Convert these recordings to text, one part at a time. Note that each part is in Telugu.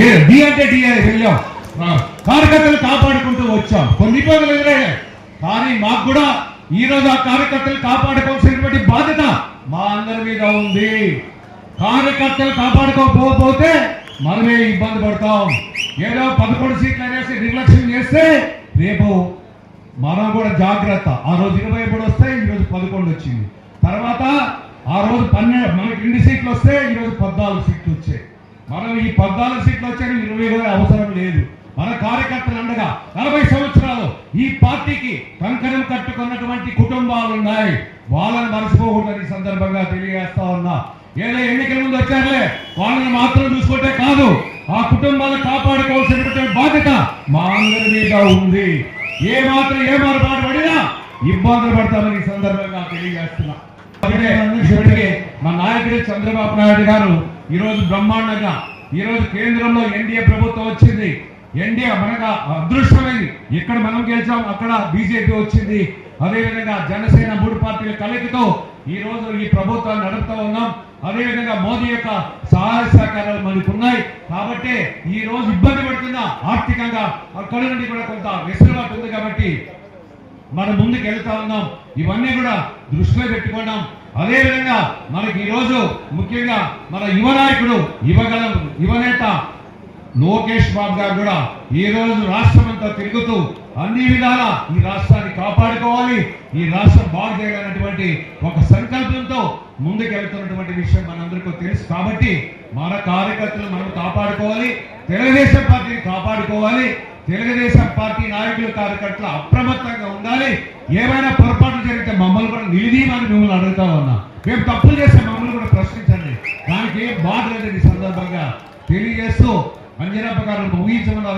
ఏ డి అంటే డి వెళ్ళాం. కార్యకర్తలు కాపాడుకుంటూ వచ్చాం. కొన్ని ఇబ్బందులు ఎదురయ్యాయి కానీ మాకు కూడా ఈ రోజు ఆ కార్యకర్తలు కాపాడుకోవాల్సినటువంటి బాధ్యత మా అందరి మీద ఉంది. కార్యకర్తలు కాపాడుకోకపోతే మనమే ఇబ్బంది పడతాం. ఏదో పదకొండు సీట్లు అనేసి నిర్లక్ష్యం చేస్తే రేపు మనం కూడా జాగ్రత్త. ఆ రోజు ఇరవై మూడు వస్తే ఈరోజు పదకొండు వచ్చింది. తర్వాత ఆ రోజు పన్నెండు మనకి రెండు సీట్లు వస్తే ఈరోజు పద్నాలుగు సీట్లు వచ్చాయి. మనం ఈ పద్నాలుగు సీట్లు వచ్చాయి ఇరవై కూడా అవసరం లేదు. మన కార్యకర్తలు అండగా నలభై సంవత్సరాలు ఈ పార్టీకి కంకణం కట్టుకున్నటువంటి కుటుంబాలు ఉన్నాయి. వాళ్ళని మర్చిపోకూడదని ఈ సందర్భంగా తెలియజేస్తా ఉన్నా. ఏదో ఎన్నికల ముందు వచ్చారులే. వాళ్ళని మాత్రం చూసుకుంటే కాదు. ఆ కుటుంబాలను కాపాడుకోవాల్సినటువంటి బాధ్యత మా అందరి మీద ఉంది. ఏ మాత్రం ఏ మరపాటు పడినా ఇబ్బందులు పడతామని ఈ సందర్భంగా తెలియజేస్తున్నా. మా నాయకుడు చంద్రబాబు నాయుడు గారు ఈ రోజు బ్రహ్మాండంగా ఈ రోజు కేంద్రంలో ఎన్డీఏ ప్రభుత్వం వచ్చింది. ఎన్డీఏ మనగా అదృష్టమైంది ఎక్కడ మనం గెలిచాం అక్కడ బీజేపీ వచ్చింది. అదేవిధంగా జనసేన మూడు పార్టీల కలయికతో ఈ రోజు ఈ ప్రభుత్వాన్ని నడుపుతా ఉన్నాం. అదేవిధంగా మోదీ యొక్క సహాయ సహకారాలు మనకు ఉన్నాయి. కాబట్టి ఈ రోజు ఇబ్బంది పడుతున్న ఆర్థికంగా అక్కడ నుండి కూడా కొంత వెసులుబాటు ఉంది కాబట్టి మనం ముందుకు వెళ్తా ఉన్నాం. ఇవన్నీ కూడా దృష్టిలో పెట్టుకున్నాం. అదే విధంగా మనకి ఈ రోజు ముఖ్యంగా మన యువ నాయకుడు యువగల యువనేత లోకేష్ బాబు గారు కూడా ఈ రోజు రాష్ట్రం అంతా తిరుగుతూ అన్ని విధాలా ఈ రాష్ట్రాన్ని కాపాడుకోవాలి ఈ రాష్ట్రం బాగు చేయాలన్నటువంటి ఒక సంకల్పంతో ముందుకెళ్తున్నటువంటి విషయం మనందరికీ తెలుసు కాబట్టి మన కార్యకర్తలు మనం కాపాడుకోవాలి తెలుగుదేశం పార్టీని కాపాడుకోవాలి తెలుగుదేశం పార్టీ నాయకులు కార్యకర్తలు అప్రమత్తంగా ఉండాలి ఏమైనా పొరపాటు జరిగితే మమ్మల్ని కూడా నిలిదీమని మిమ్మల్ని అడుగుతా ఉన్నా. మేము తప్పులు చేస్తే మమ్మల్ని కూడా ప్రశ్నించండి. దానికి ఏం బాధ లేదు సందర్భంగా. తెలియజేస్తూ అంజనప్ప గారు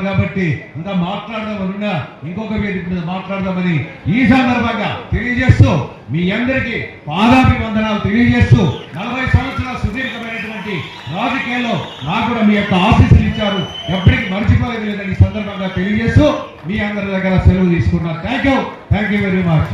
కాబట్టి ఇంకా మాట్లాడదామని ఇంకొక వేదిక మీద మాట్లాడదామని ఈ సందర్భంగా తెలియజేస్తూ మీ అందరికీ పాదాభివందనాలు తెలియజేస్తూ నలభై సంవత్సరాల సుదీర్ఘమైనటువంటి రాజకీయాల్లో నాకు కూడా మీ యొక్క ఆశీస్సులు ఇచ్చారు. ఎప్పటికీ మర్చిపోలేదు లేదని సందర్భంగా తెలియజేస్తూ మీ అందరి దగ్గర సెలవు తీసుకున్నారు thank you thank you very much